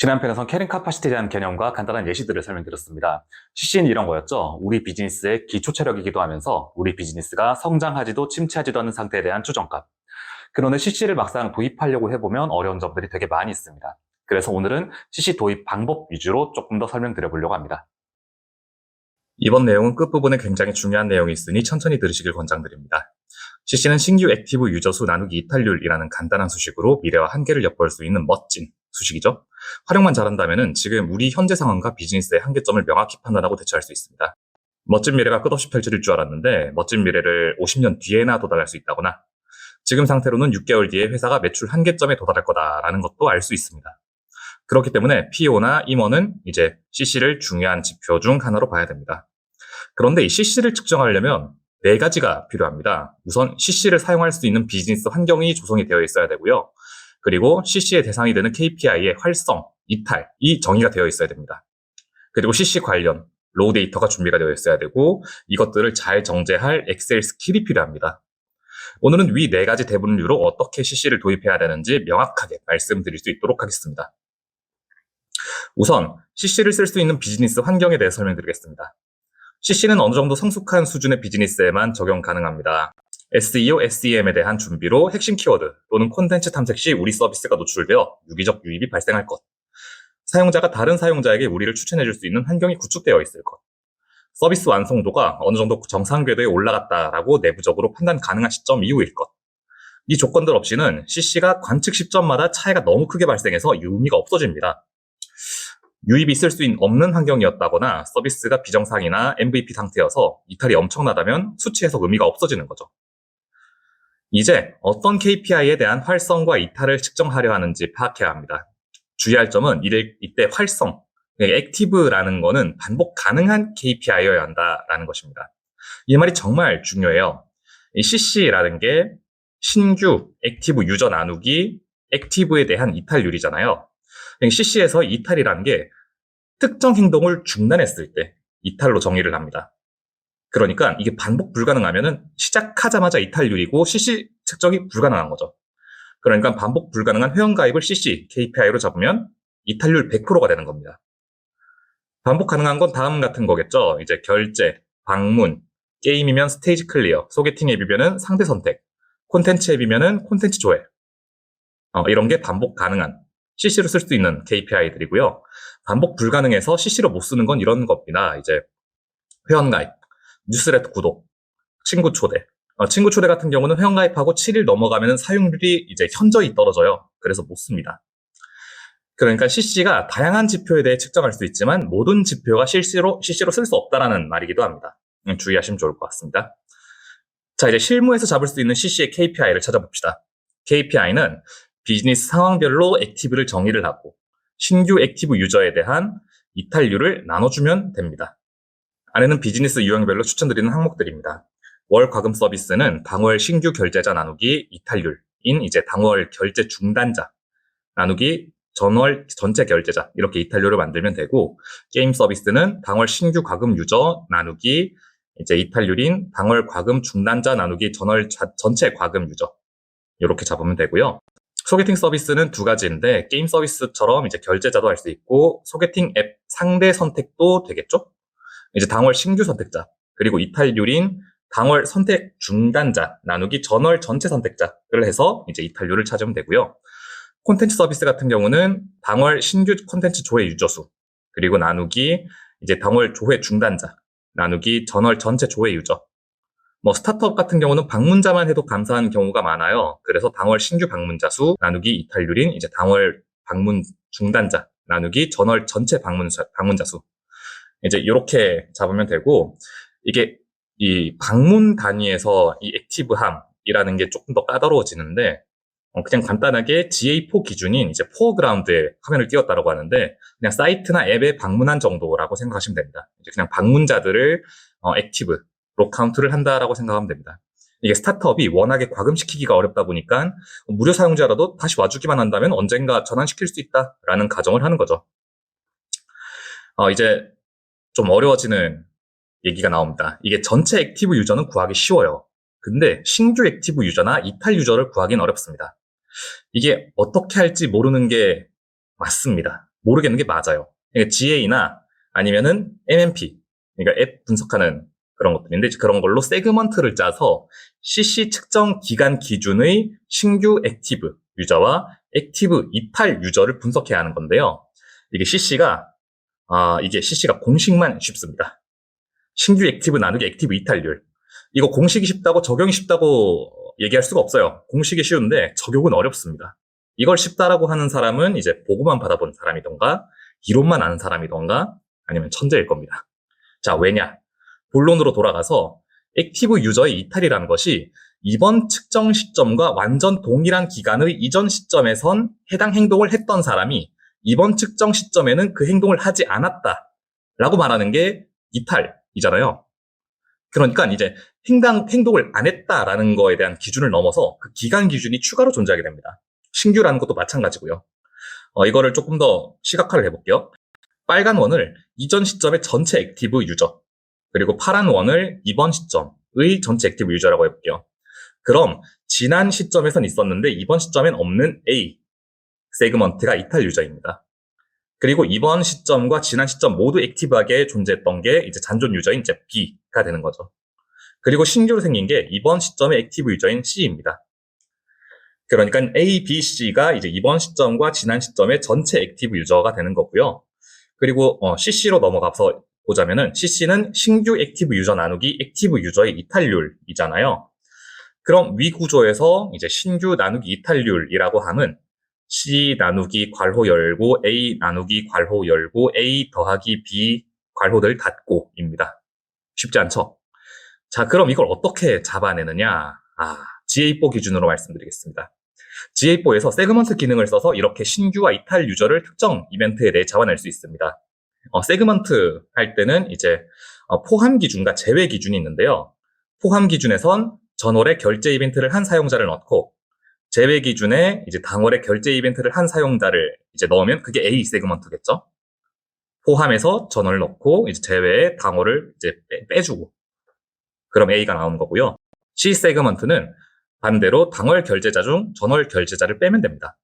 지난 편에선 캐링 카파시티에 대한 개념과 간단한 예시들을 설명드렸습니다. CC는 이런 거였죠. 우리 비즈니스의 기초 체력이기도 하면서 우리 비즈니스가 성장하지도 침체하지도 않는 상태에 대한 추정값. 그런데 CC를 막상 도입하려고 해보면 어려운 점들이 되게 많이 있습니다. 그래서 오늘은 CC 도입 방법 위주로 조금 더 설명드려보려고 합니다. 이번 내용은 끝부분에 굉장히 중요한 내용이 있으니 천천히 들으시길 권장드립니다. CC는 신규 액티브 유저 수 나누기 이탈률이라는 간단한 수식으로 미래와 한계를 엿볼 수 있는 멋진 수식이죠. 활용만 잘한다면 지금 우리 현재 상황과 비즈니스의 한계점을 명확히 판단하고 대처할 수 있습니다. 멋진 미래가 끝없이 펼쳐질 줄 알았는데 멋진 미래를 50년 뒤에나 도달할 수 있다거나 지금 상태로는 6개월 뒤에 회사가 매출 한계점에 도달할 거다라는 것도 알 수 있습니다. 그렇기 때문에 PO나 임원은 이제 CC를 중요한 지표 중 하나로 봐야 됩니다. 그런데 이 CC를 측정하려면 네 가지가 필요합니다. 우선 CC를 사용할 수 있는 비즈니스 환경이 조성이 되어 있어야 되고요. 그리고 CC의 대상이 되는 KPI의 활성, 이탈, 이 정의가 되어 있어야 됩니다. 그리고 CC 관련, 로우 데이터가 준비가 되어 있어야 되고 이것들을 잘 정제할 엑셀 스킬이 필요합니다. 오늘은 위 네 가지 대분류로 어떻게 CC를 도입해야 되는지 명확하게 말씀드릴 수 있도록 하겠습니다. 우선 CC를 쓸 수 있는 비즈니스 환경에 대해 설명드리겠습니다. CC는 어느 정도 성숙한 수준의 비즈니스에만 적용 가능합니다. SEO, SEM에 대한 준비로 핵심 키워드 또는 콘텐츠 탐색 시 우리 서비스가 노출되어 유기적 유입이 발생할 것. 사용자가 다른 사용자에게 우리를 추천해줄 수 있는 환경이 구축되어 있을 것. 서비스 완성도가 어느 정도 정상 궤도에 올라갔다라고 내부적으로 판단 가능한 시점 이후일 것. 이 조건들 없이는 CC가 관측 시점마다 차이가 너무 크게 발생해서 의미가 없어집니다. 유입이 있을 수 없는 환경이었다거나 서비스가 비정상이나 MVP 상태여서 이탈이 엄청나다면 수치에서 의미가 없어지는 거죠. 이제 어떤 KPI에 대한 활성과 이탈을 측정하려 하는지 파악해야 합니다. 주의할 점은 이때, 활성, 액티브라는 거는 반복 가능한 KPI여야 한다라는 것입니다. 이 말이 정말 중요해요. 이 CC라는 게 신규 액티브 유저 나누기 액티브에 대한 이탈률이잖아요. CC에서 이탈이라는 게 특정 행동을 중단했을 때 이탈로 정의를 합니다. 그러니까 이게 반복 불가능하면은 시작하자마자 이탈률이고 CC 측정이 불가능한 거죠. 그러니까 반복 불가능한 회원가입을 CC, KPI로 잡으면 이탈률 100%가 되는 겁니다. 반복 가능한 건 다음 같은 거겠죠. 이제 결제, 방문, 게임이면 스테이지 클리어, 소개팅 앱이면은 상대 선택, 콘텐츠 앱이면은 콘텐츠 조회. 어, 이런 게 반복 가능한 CC로 쓸 수 있는 KPI들이고요. 반복 불가능해서 CC로 못 쓰는 건 이런 겁니다. 이제 회원가입, 뉴스레터 구독, 친구 초대. 어, 친구 초대 같은 경우는 회원가입하고 7일 넘어가면 사용률이 이제 현저히 떨어져요. 그래서 못 씁니다. 그러니까 CC가 다양한 지표에 대해 측정할 수 있지만 모든 지표가 CC로, CC로 쓸 수 없다라는 말이기도 합니다. 음, 주의하시면 좋을 것 같습니다. 자, 이제 실무에서 잡을 수 있는 CC의 KPI를 찾아봅시다. KPI는 비즈니스 상황별로 액티브를 정의를 하고 신규 액티브 유저에 대한 이탈률을 나눠주면 됩니다. 안에는 비즈니스 유형별로 추천드리는 항목들입니다. 월 과금 서비스는 당월 신규 결제자 나누기 이탈률인 이제 당월 결제 중단자 나누기 전월 전체 결제자 이렇게 이탈률을 만들면 되고 게임 서비스는 당월 신규 과금 유저 나누기 이제 이탈률인 당월 과금 중단자 나누기 전월 자, 전체 과금 유저 이렇게 잡으면 되고요. 소개팅 서비스는 두 가지인데 게임 서비스처럼 이제 결제자도 할 수 있고 소개팅 앱 상대 선택도 되겠죠? 이제 당월 신규 선택자 그리고 이탈률인 당월 선택 중단자 나누기 전월 전체 선택자를 해서 이제 이탈률을 찾으면 되고요. 콘텐츠 서비스 같은 경우는 당월 신규 콘텐츠 조회 유저 수 그리고 나누기 이제 당월 조회 중단자 나누기 전월 전체 조회 유저 뭐 스타트업 같은 경우는 방문자만 해도 감사한 경우가 많아요. 그래서 당월 신규 방문자 수 나누기 이탈률인 이제 당월 방문 중단자 나누기 전월 전체 방문자, 방문자 수 이제 이렇게 잡으면 되고 이게 이 방문 단위에서 이 액티브함이라는 게 조금 더 까다로워지는데 어, 그냥 간단하게 GA4 기준인 이제 포어그라운드에 화면을 띄웠다라고 하는데 그냥 사이트나 앱에 방문한 정도라고 생각하시면 됩니다. 이제 그냥 방문자들을 어, 액티브 로 카운트를 한다라고 생각하면 됩니다. 이게 스타트업이 워낙에 과금시키기가 어렵다 보니까 무료 사용자라도 다시 와주기만 한다면 언젠가 전환시킬 수 있다라는 가정을 하는 거죠. 어, 이제 좀 어려워지는 얘기가 나옵니다. 이게 전체 액티브 유저는 구하기 쉬워요. 근데 신규 액티브 유저나 이탈 유저를 구하기는 어렵습니다. 이게 어떻게 할지 모르는 게 맞습니다. 모르겠는 게 맞아요. 그러니까 GA나 아니면은 MMP, 그러니까 앱 분석하는 그런 것들인데 그런 걸로 세그먼트를 짜서 CC 측정 기간 기준의 신규 액티브 유저와 액티브 이탈 유저를 분석해야 하는 건데요. 이게 CC가 아, 이게 CC가 공식만 쉽습니다. 신규 액티브 나누기 액티브 이탈률. 이거 공식이 쉽다고 적용이 쉽다고 얘기할 수가 없어요. 공식이 쉬운데 적용은 어렵습니다. 이걸 쉽다라고 하는 사람은 이제 보고만 받아본 사람이던가 이론만 아는 사람이던가 아니면 천재일 겁니다. 자, 왜냐? 본론으로 돌아가서 액티브 유저의 이탈이라는 것이 이번 측정 시점과 완전 동일한 기간의 이전 시점에선 해당 행동을 했던 사람이 이번 측정 시점에는 그 행동을 하지 않았다. 라고 말하는 게 이탈이잖아요. 그러니까 이제 행동, 행동을 안 했다라는 거에 대한 기준을 넘어서 그 기간 기준이 추가로 존재하게 됩니다. 신규라는 것도 마찬가지고요. 어, 이거를 조금 더 시각화를 해볼게요. 빨간 원을 이전 시점의 전체 액티브 유저, 그리고 파란 원을 이번 시점의 전체 액티브 유저라고 해볼게요. 그럼 지난 시점에선 있었는데 이번 시점엔 없는 A 세그먼트가 이탈 유저입니다. 그리고 이번 시점과 지난 시점 모두 액티브하게 존재했던 게 이제 잔존 유저인 이제 B가 되는 거죠. 그리고 신규로 생긴 게 이번 시점의 액티브 유저인 C입니다. 그러니까 A, B, C가 이제 이번 시점과 지난 시점의 전체 액티브 유저가 되는 거고요. 그리고 어, CC로 넘어가서 보자면은 CC는 신규 액티브 유저 나누기 액티브 유저의 이탈률이잖아요. 그럼 위 구조에서 이제 신규 나누기 이탈률이라고 함은 C 나누기 괄호 열고 A 나누기 괄호 열고 A 더하기 B 괄호들 닫고 입니다. 쉽지 않죠? 자, 그럼 이걸 어떻게 잡아내느냐? 아, GA4 기준으로 말씀드리겠습니다. GA4에서 세그먼트 기능을 써서 이렇게 신규와 이탈 유저를 특정 이벤트에 대해 잡아낼 수 있습니다. 어, 세그먼트 할 때는 이제 어, 포함 기준과 제외 기준이 있는데요. 포함 기준에선 전월에 결제 이벤트를 한 사용자를 넣고 제외 기준에 이제 당월에 결제 이벤트를 한 사용자를 이제 넣으면 그게 A 세그먼트겠죠. 포함해서 전월을 넣고 이제 제외에 당월을 이제 빼, 주고 그럼 A가 나오는 거고요. C 세그먼트는 반대로 당월 결제자 중 전월 결제자를 빼면 됩니다.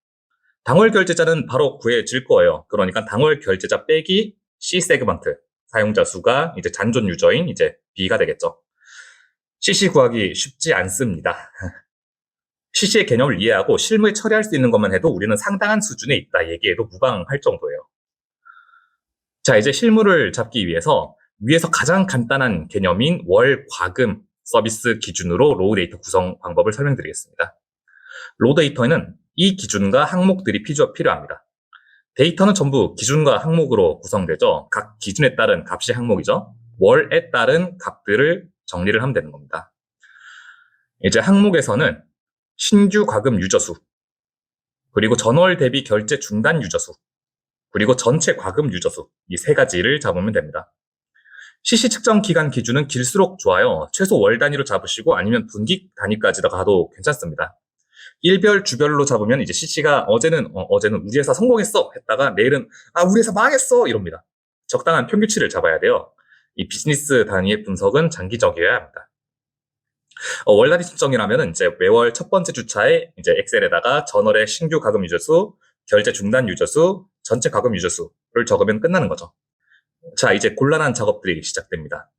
당월 결제자는 바로 구해질 거예요. 그러니까 당월 결제자 빼기 C 세그먼트 사용자 수가 이제 잔존 유저인 이제 B가 되겠죠. CC 구하기 쉽지 않습니다. CC의 개념을 이해하고 실무에 처리할 수 있는 것만 해도 우리는 상당한 수준에 있다 얘기해도 무방할 정도예요. 자, 이제 실무를 잡기 위해서 위에서 가장 간단한 개념인 월 과금 서비스 기준으로 로우 데이터 구성 방법을 설명드리겠습니다. 로우 데이터에는 이 기준과 항목들이 필요합니다. 데이터는 전부 기준과 항목으로 구성되죠. 각 기준에 따른 값이 항목이죠. 월에 따른 값들을 정리를 하면 되는 겁니다. 이제 항목에서는 신규 과금 유저 수, 그리고 전월 대비 결제 중단 유저 수, 그리고 전체 과금 유저 수 이 세 가지를 잡으면 됩니다. CC 측정 기간 기준은 길수록 좋아요. 최소 월 단위로 잡으시고 아니면 분기 단위까지 가도 괜찮습니다. 일별 주별로 잡으면 이제 CC가 어제는 어, 제는 우리 회사 성공했어 했다가 내일은 아 우리 회사 망했어 이럽니다. 적당한 평균치를 잡아야 돼요. 이 비즈니스 단위의 분석은 장기적이어야 합니다. 어, 월 단위 측정이라면 이제 매월 첫 번째 주차에 이제 엑셀에다가 전월의 신규 가금 유저 수, 결제 중단 유저 수, 전체 가금 유저 수를 적으면 끝나는 거죠. 자, 이제 곤란한 작업들이 시작됩니다.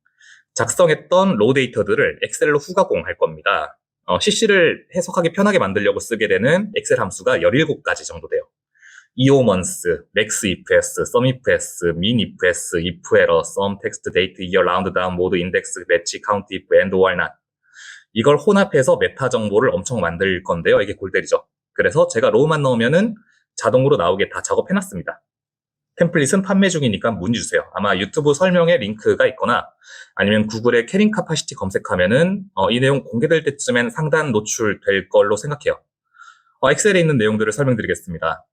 작성했던 로우 데이터들을 엑셀로 후가공할 겁니다. 어, CC를 해석하기 편하게 만들려고 쓰게 되는 엑셀 함수가 17가지 정도 돼요. eomonths, max ifs, sum ifs, min ifs, if error, sum, text, date, year, round down, mode, index, match, count if, and or not. 이 걸 혼합해서 메타 정보를 엄청 만들 건데요. 이게 골때리죠. 그래서 제가 로우만 넣으면은 자동으로 나오게 다 작업해놨습니다. 템플릿은 판매 중이니까 문의 주세요. 아마 유튜브 설명에 링크가 있거나 아니면 구글에 캐링 카파시티 검색하면은 어, 이 내용 공개될 때쯤엔 상단 노출될 걸로 생각해요. 어, 엑셀에 있는 내용들을 설명드리겠습니다.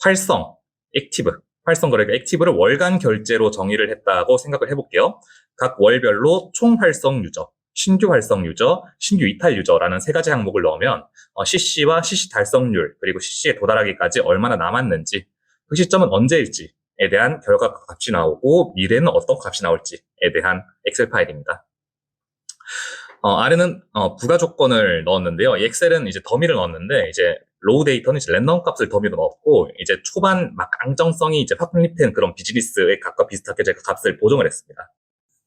활성, 액티브, 활성 거래가 액티브를 월간 결제로 정의를 했다고 생각을 해볼게요. 각 월별로 총 활성 유저, 신규 활성 유저, 신규 이탈 유저라는 세 가지 항목을 넣으면 어, CC와 CC 달성률 그리고 CC에 도달하기까지 얼마나 남았는지 그 시점은 언제일지에 대한 결과 값이 나오고 미래는 어떤 값이 나올지에 대한 엑셀 파일입니다. 어, 아래는 어, 부가 조건을 넣었는데요. 이 엑셀은 이제 더미를 넣었는데 이제 로우 데이터는 이제 랜덤 값을 더미로 넣었고 이제 초반 막 안정성이 이제 확립된 그런 비즈니스의 값과 비슷하게 제가 값을 보정을 했습니다.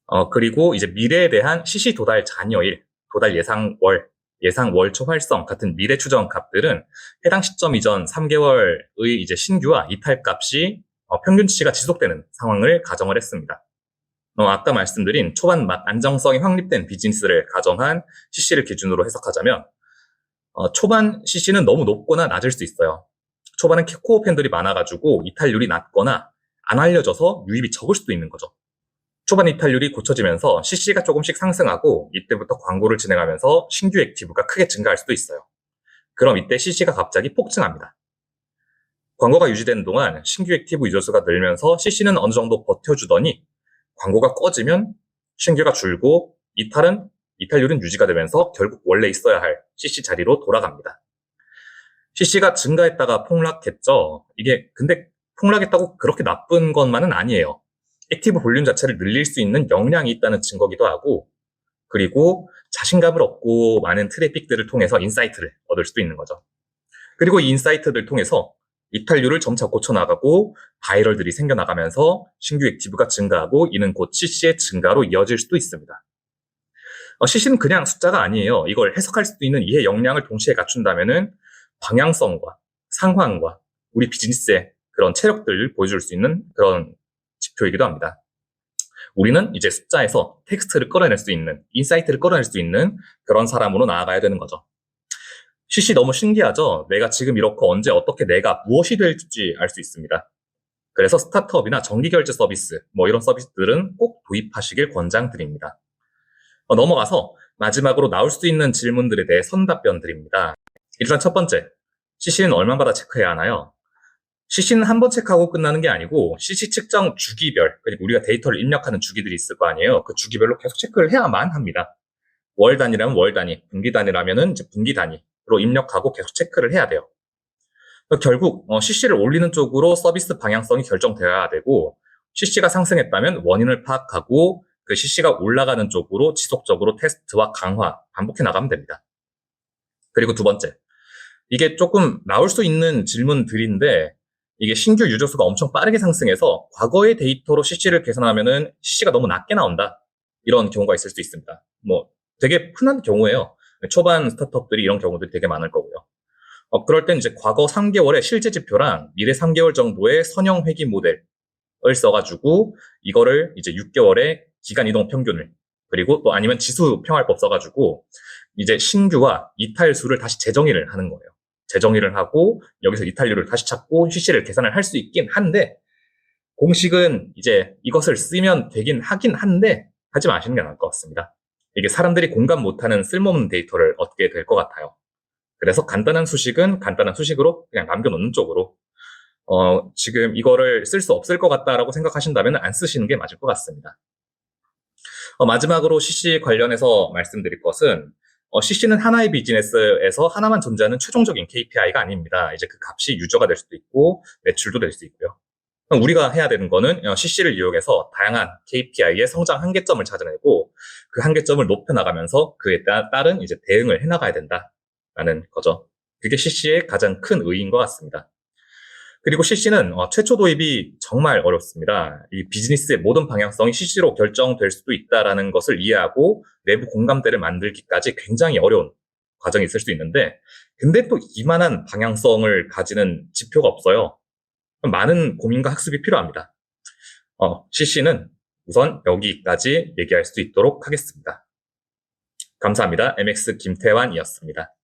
어 그리고 이제 미래에 대한 시시 도달 잔여일, 도달 예상 월, 예상 월초 활성 같은 미래 추정 값들은 해당 시점 이전 3개월의 이제 신규와 이탈 값이 어, 평균치가 지속되는 상황을 가정을 했습니다. 어, 아까 말씀드린 초반 막 안정성이 확립된 비즈니스를 가정한 CC를 기준으로 해석하자면 어, 초반 CC는 너무 높거나 낮을 수 있어요. 초반엔 코어 팬들이 많아가지고 이탈률이 낮거나 안 알려져서 유입이 적을 수도 있는 거죠. 초반 이탈률이 고쳐지면서 CC가 조금씩 상승하고 이때부터 광고를 진행하면서 신규 액티브가 크게 증가할 수도 있어요. 그럼 이때 CC가 갑자기 폭증합니다. 광고가 유지되는 동안 신규 액티브 유저 수가 늘면서 CC는 어느 정도 버텨주더니 광고가 꺼지면 신규가 줄고 이탈은 이탈률은 유지가 되면서 결국 원래 있어야 할 CC 자리로 돌아갑니다. CC가 증가했다가 폭락했죠. 이게 근데 폭락했다고 그렇게 나쁜 것만은 아니에요. 액티브 볼륨 자체를 늘릴 수 있는 역량이 있다는 증거기도 하고 그리고 자신감을 얻고 많은 트래픽들을 통해서 인사이트를 얻을 수도 있는 거죠. 그리고 이 인사이트를 통해서 이탈률을 점차 고쳐나가고 바이럴들이 생겨나가면서 신규 액티브가 증가하고 이는 곧 CC의 증가로 이어질 수도 있습니다. 어, CC는 그냥 숫자가 아니에요. 이걸 해석할 수도 있는 이해 역량을 동시에 갖춘다면은 방향성과 상황과 우리 비즈니스의 그런 체력들을 보여줄 수 있는 그런 지표이기도 합니다. 우리는 이제 숫자에서 텍스트를 끌어낼 수 있는, 인사이트를 끌어낼 수 있는 그런 사람으로 나아가야 되는 거죠. CC 너무 신기하죠? 내가 지금 이렇게 언제 어떻게 내가 무엇이 될지 알 수 있습니다. 그래서 스타트업이나 정기결제 서비스, 뭐 이런 서비스들은 꼭 도입하시길 권장드립니다. 어, 넘어가서 마지막으로 나올 수 있는 질문들에 대해 선답변 드립니다. 일단 첫 번째, CC는 얼마마다 체크해야 하나요? CC는 한 번 체크하고 끝나는 게 아니고 CC 측정 주기별, 그리고 우리가 데이터를 입력하는 주기들이 있을 거 아니에요. 그 주기별로 계속 체크를 해야만 합니다. 월 단위라면 월 단위, 분기 단위라면은 분기 단위로 입력하고 계속 체크를 해야 돼요. 결국 CC를 올리는 쪽으로 서비스 방향성이 결정되어야 되고 CC가 상승했다면 원인을 파악하고 그 CC가 올라가는 쪽으로 지속적으로 테스트와 강화 반복해 나가면 됩니다. 그리고 두 번째, 이게 조금 나올 수 있는 질문들인데 이게 신규 유저 수가 엄청 빠르게 상승해서 과거의 데이터로 CC를 계산하면은 CC가 너무 낮게 나온다. 이런 경우가 있을 수 있습니다. 뭐 되게 흔한 경우예요. 초반 스타트업들이 이런 경우들이 되게 많을 거고요. 어, 그럴 땐 이제 과거 3개월의 실제 지표랑 미래 3개월 정도의 선형 회귀 모델을 써가지고 이거를 이제 6개월의 기간 이동 평균을 그리고 또 아니면 지수 평활법 써가지고 이제 신규와 이탈 수를 다시 재정의를 하는 거예요. 재정의를 하고 여기서 이탈률을 다시 찾고 CC를 계산을 할 수 있긴 한데 공식은 이제 이것을 쓰면 되긴 하긴 한데 하지 마시는 게 나을 것 같습니다. 이게 사람들이 공감 못하는 쓸모없는 데이터를 얻게 될 것 같아요. 그래서 간단한 수식은 간단한 수식으로 그냥 남겨놓는 쪽으로 어, 지금 이거를 쓸 수 없을 것 같다라고 생각하신다면 안 쓰시는 게 맞을 것 같습니다. 어, 마지막으로 CC 관련해서 말씀드릴 것은 어, CC는 하나의 비즈니스에서 하나만 존재하는 최종적인 KPI가 아닙니다. 이제 그 값이 유저가 될 수도 있고 매출도 될 수 있고요. 우리가 해야 되는 거는 CC를 이용해서 다양한 KPI의 성장 한계점을 찾아내고 그 한계점을 높여나가면서 그에 따른 이제 대응을 해나가야 된다라는 거죠. 그게 CC의 가장 큰 의의인 것 같습니다. 그리고 CC는 어, 최초 도입이 정말 어렵습니다. 이 비즈니스의 모든 방향성이 CC로 결정될 수도 있다라는 것을 이해하고 내부 공감대를 만들기까지 굉장히 어려운 과정이 있을 수 있는데, 근데 또 이만한 방향성을 가지는 지표가 없어요. 많은 고민과 학습이 필요합니다. 어, CC는 우선 여기까지 얘기할 수 있도록 하겠습니다. 감사합니다. MX 김태환이었습니다.